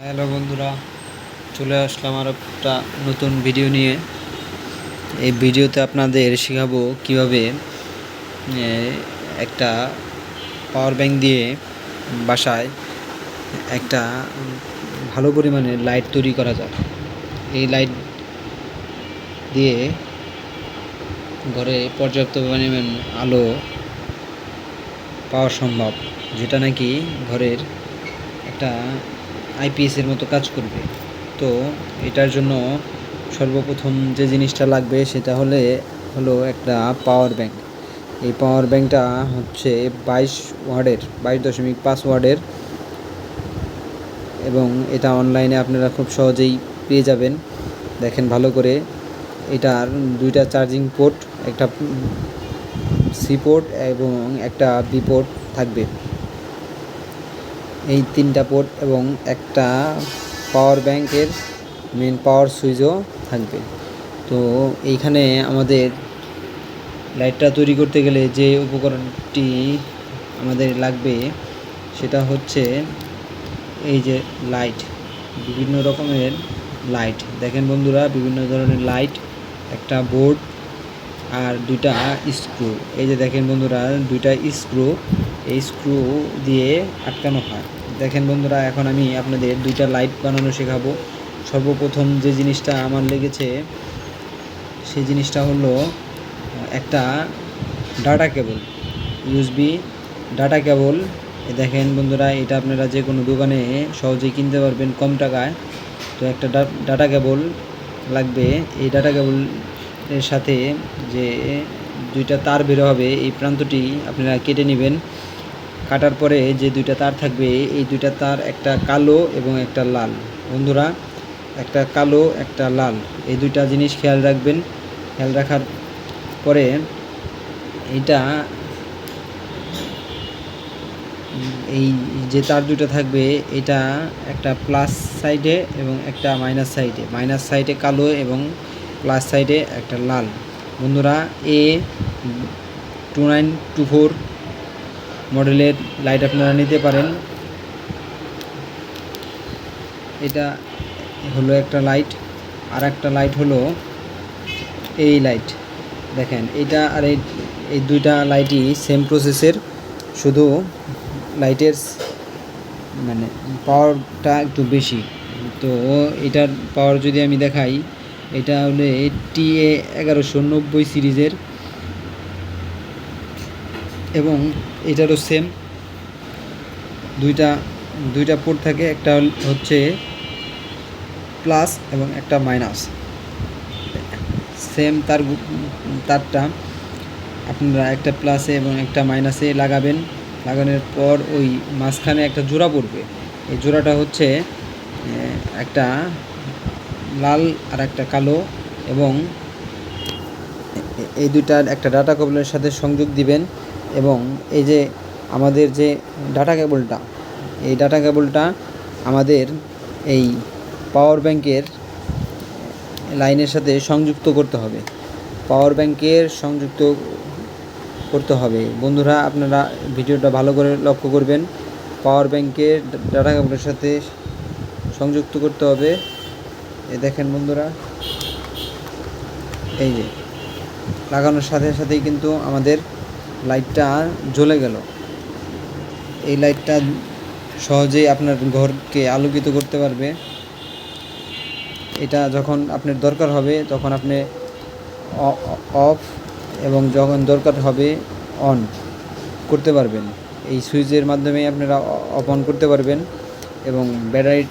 Hello বন্ধুরা, চলে আসলাম আর একটা নতুন ভিডিও নিয়ে। এই ভিডিওতে আপনাদের শেখাবো কীভাবে একটা পাওয়ার ব্যাংক দিয়ে বাসায় একটা ভালো পরিমাণে লাইট তৈরি করা যায়। এই লাইট দিয়ে ঘরে পর্যাপ্ত পরিমাণ আলো পাওয়া সম্ভব, যেটা নাকি ঘরের একটা আইপিএসের মতো কাজ করবে। তো এটার জন্য সর্বপ্রথম যে জিনিসটা লাগবে সেটা হলে, হলো একটা পাওয়ার ব্যাংক এই পাওয়ার ব্যাংকটা হচ্ছে বাইশ ওয়ার্ডের, বাইশ দশমিক পাঁচ ওয়ার্ডের। এবং এটা অনলাইনে আপনারা খুব সহজেই পেয়ে যাবেন। দেখেন ভালো করে, এটার দুইটা চার্জিং পোর্ট একটা সি পোর্ট এবং একটা বি পোর্ট থাকবে। এই তিনটা পোর্ট এবং একটা পাওয়ার ব্যাংকের মেন পাওয়ার সুইচও থাকবে। তো এইখানে আমাদের লাইটটা তৈরি করতে গেলে যে উপকরণটি আমাদের লাগবে, সেটা হচ্ছে এই যে লাইট বিভিন্ন রকমের লাইট দেখেন বন্ধুরা, বিভিন্ন ধরনের লাইট একটা বোর্ড আর দুইটা স্ক্রু এই যে দেখেন বন্ধুরা, দুইটা স্ক্রু এই স্ক্রু দিয়ে আটকানো হয়। দেখেন বন্ধুরা, এখন আমি আপনাদের দুইটা লাইট বানানো শেখাবো। সর্বপ্রথম যে জিনিসটা আমার লেগেছে, সেই জিনিসটা হলো একটা data cable USB data cable দেখেন বন্ধুরা, এটা আপনারা যে কোনো দোকানে সহজেই কিনতে পারবেন কম টাকায়। তো একটা ডাটা কেবল লাগবে। এই ডাটা কেবল এর সাথে যে দুইটা তার বের হবে, এই প্রান্তটি আপনারা কেটে নেবেন। কাটার পরে যে দুইটা তার থাকবে, এই দুইটা তার একটা কালো এবং একটা লাল। বন্ধুরা, একটা কালো, একটা লাল। এই দুইটা জিনিস খেয়াল রাখবেন। খেয়াল রাখার পরে এটা এই যে তার দুটো থাকবে, এটা একটা প্লাস সাইডে এবং একটা মাইনাস সাইডে। মাইনাস সাইডে কালো এবং প্লাস সাইডে একটা লাল। বন্ধুরা, A two nine two four মডেলের লাইট আপনারা নিতে পারেন। এটা হলো একটা লাইট। আর একটা লাইট হলো এই লাইট। দেখেন, এটা আর এই দুইটা লাইটই সেম প্রসেসের শুধু লাইটের মানে পাওয়ারটা একটু বেশি। তো এটার পাওয়ার যদি আমি দেখাই, এটা হলে টি এ এগারোশো নব্বই সিরিজের এবং এটারও সেম দুইটা দুইটা পোর্ট থাকে, একটা হচ্ছে প্লাস এবং একটা মাইনাস সেম তার তারটা আপনারা একটা প্লাসে এবং একটা মাইনাসে লাগাবেন। লাগানোর পর ওই মাঝখানে একটা জোড়া পড়বে। এই জোড়াটা হচ্ছে একটা লাল আর একটা কালো এবং এই দুইটার একটা ডাটা কেবলের সাথে সংযোগ দিবেন। এবং এই যে আমাদের যে ডাটা কেবলটা এই ডাটা কেবলটা আমাদের এই পাওয়ার ব্যাংকের লাইনের সাথে সংযুক্ত করতে হবে। পাওয়ার ব্যাংকের সংযুক্ত করতে হবে। বন্ধুরা, আপনারা ভিডিওটা ভালো করে লক্ষ্য করবেন। পাওয়ার ব্যাংকের ডাটা কেবলের সাথে সংযুক্ত করতে হবে। এ দেখেন বন্ধুরা, এই যে, লাগানোর সাথে সাথেই কিন্তু আমাদের লাইটটা জ্বলে গেল। এই লাইটটা সহজেই আপনার ঘরকে আলোকিত করতে পারবে। এটা যখন আপনার দরকার হবে, তখন আপনি অফ এবং যখন দরকার হবে, অন করতে পারবেন। এই সুইচের মাধ্যমে আপনারা অফ অন করতে পারবেন এবং ব্যাটারি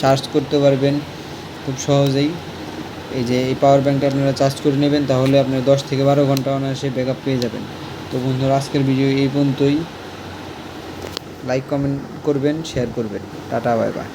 চার্জ করতে পারবেন খুব সহজেই। এই যে এই পাওয়ার ব্যাঙ্কটা আপনারা চার্জ করে নেবেন, তাহলে আপনার দশ থেকে বারো ঘণ্টা অনায়াসে ব্যাক পেয়ে যাবেন। তো বন্ধুরা আজকের ভিডিও এই পর্যন্তই। লাইক কমেন্ট করবেন শেয়ার করবেন। Tata bye bye